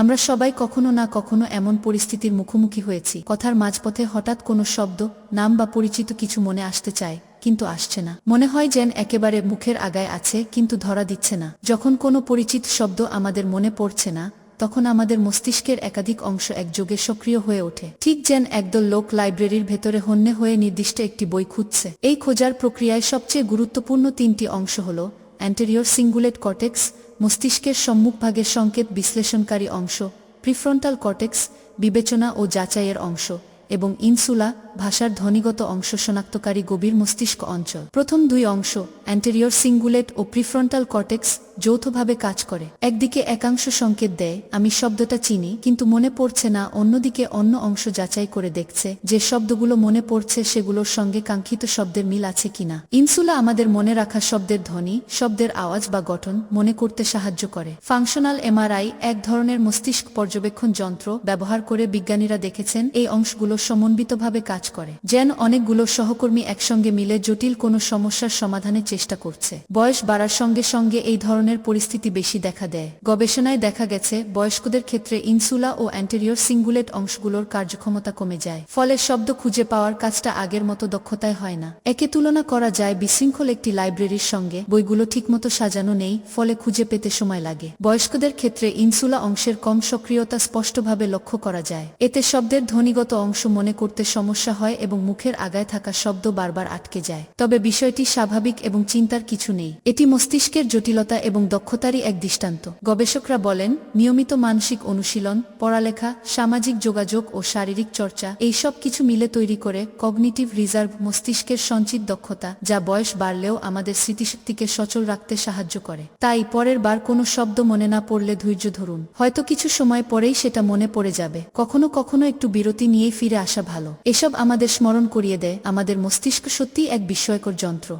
আমরা সবাই কখনো না কখনো এমন পরিস্থিতির মুখোমুখি হয়েছি। কথার মাঝপথে হঠাৎ কোনো শব্দ, নাম বা পরিচিত কিছু মনে আসতে চায়, কিন্তু আসছে না। মনে হয় যেন একেবারে মুখের আগায় আছে, কিন্তু ধরা দিচ্ছে না। যখন কোনো পরিচিত শব্দ আমাদের মনে পড়ছে না, তখন আমাদের মস্তিষ্কের একাধিক অংশ একযোগে সক্রিয় হয়ে ওঠে। ঠিক যেন একদল লোক লাইব্রেরির ভেতরে হন্যে হয়ে নির্দিষ্ট একটি বই খুঁজছে। এই খোঁজার প্রক্রিয়ায় সবচেয়ে গুরুত্বপূর্ণ তিনটি অংশ হল অ্যান্টেরিয়র সিঙ্গুলেট কর্টেক্স মস্তিষ্কের সম্মুখভাগের সংকেত বিশ্লেষণকারী অংশ, প্রিফ্রন্টাল কটেক্স বিবেচনা ও যাচাইয়ের অংশ এবং ইনসুলা ভাষার ধ্বনিগত অংশ শনাক্তকারী গভীর মস্তিষ্ক অঞ্চল। প্রথম দুই অংশ অ্যান্টেরিয়র সিঙ্গুলেট ও প্রিফ্রন্টাল কর্টেক্স যৌথভাবে কাজ করে। একদিকে একাংশ সংকেত দেয়, আমি শব্দটা চিনি, কিন্তু মনে পড়ছে না। অন্যদিকে অন্য অংশ যাচাই করে দেখছে যে শব্দগুলো মনে পড়ছে সেগুলোর সঙ্গে কাঙ্ক্ষিত শব্দের মিল আছে কিনা। ইনসুলা আমাদের মনে রাখা শব্দের ধ্বনি, শব্দের আওয়াজ বা গঠন মনে করতে সাহায্য করে। ফাংশনাল এমআরআই এক ধরনের মস্তিষ্ক পর্যবেক্ষণ যন্ত্র ব্যবহার করে বিজ্ঞানীরা দেখেছেন এই অংশগুলো সমন্বিতভাবে কাজ করে, যেন অনেকগুলো সহকর্মী একসঙ্গে মিলে জটিল কোনো সমস্যার সমাধানের চেষ্টা করছে। বয়স বাড়ার সঙ্গে সঙ্গে এই ধরনের পরিস্থিতি বেশি দেখা দেয়। গবেষণায় দেখা গেছে, বয়স্কদের ক্ষেত্রে ইনসুলা ও অ্যান্টেরিয়র সিঙ্গুলেট অংশগুলোর কার্যক্ষমতা কমে যায়, ফলে শব্দ খুঁজে পাওয়ার কাজটা আগের মতো দক্ষতায় হয় না। একে তুলনা করা যায় বিশৃঙ্খল একটি লাইব্রেরির সঙ্গে, বইগুলো ঠিকমতো সাজানো নেই, ফলে খুঁজে পেতে সময় লাগে। বয়স্কদের ক্ষেত্রে ইনসুলা অংশের কম সক্রিয়তা স্পষ্টভাবে লক্ষ্য করা যায়। এতে শব্দের ধ্বনিগত অংশ মনে করতে সমস্যা হয় এবং মুখের আগায় থাকা শব্দ বারবার আটকে যায়। তবে বিষয়টি স্বাভাবিক এবং চিন্তার কিছু নেই। এটি মস্তিষ্কের জটিলতা এবং দক্ষতারই এক দৃষ্টান্ত। গবেষকরা বলেন, নিয়মিত মানসিক অনুশীলন, পড়ালেখা, সামাজিক যোগাযোগ ও শারীরিক চর্চা এই সব কিছু মিলে তৈরি করে কগনিটিভ রিজার্ভ মস্তিষ্কের সঞ্চিত দক্ষতা যা বয়স বাড়লেও আমাদের স্মৃতিশক্তিকে সচল রাখতে সাহায্য করে। তাই পরের বার কোনো শব্দ মনে না পড়লে ধৈর্য ধরুন। হয়তো কিছু সময় পরেই সেটা মনে পড়ে যাবে। কখনো কখনো একটু বিরতি নিয়ে ফিরে আসা ভালো। এসব আমাদের স্মরণ করিয়ে দেয়, আমাদের মস্তিষ্ক সত্যিই এক বিস্ময়কর যন্ত্র।